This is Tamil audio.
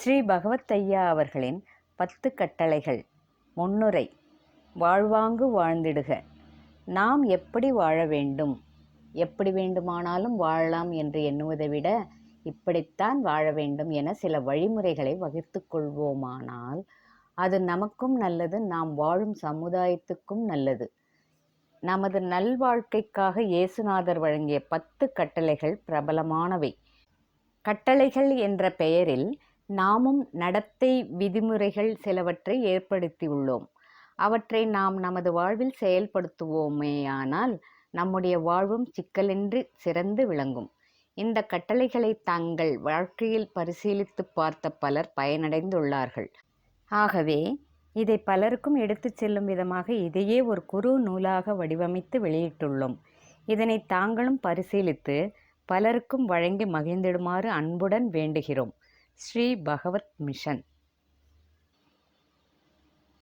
ஸ்ரீ பகவத் ஐயா அவர்களின் பத்து கட்டளைகள். முன்னுரை வாழ்வாங்கு வாழ்ந்திடுக. நாம் எப்படி வாழ வேண்டும்? எப்படி வேண்டுமானாலும் வாழலாம் என்று எண்ணுவதை விட இப்படித்தான் வாழ வேண்டும் என சில வழிமுறைகளை வகுத்து கொள்வோமானால் அது நமக்கும் நல்லது நாம் வாழும் சமுதாயத்துக்கும் நல்லது. நமது நல்வாழ்க்கைக்காக இயேசுநாதர் வழங்கிய பத்து கட்டளைகள் பிரபலமானவை. கட்டளைகள் என்ற பெயரில் நாமும் நடத்தை விதிமுறைகள் சிலவற்றை ஏற்படுத்தியுள்ளோம். அவற்றை நாம் நமது வாழ்வில் செயல்படுத்துவோமேயானால் நம்முடைய வாழ்வும் சிக்கலின்றி சிறந்து விளங்கும். இந்த கட்டளைகளை தங்கள் வாழ்க்கையில் பரிசீலித்து பார்த்த பலர் பயனடைந்துள்ளார்கள். ஆகவே இதை பலருக்கும் எடுத்துச் செல்லும் விதமாக இதையே ஒரு குறு நூலாக வடிவமைத்து வெளியிட்டுள்ளோம். இதனை தாங்களும் பரிசீலித்து பலருக்கும் வழங்கி மகிழ்ந்திடுமாறு அன்புடன் வேண்டுகிறோம். ஸ்ரீ பகவத் மிஷன்.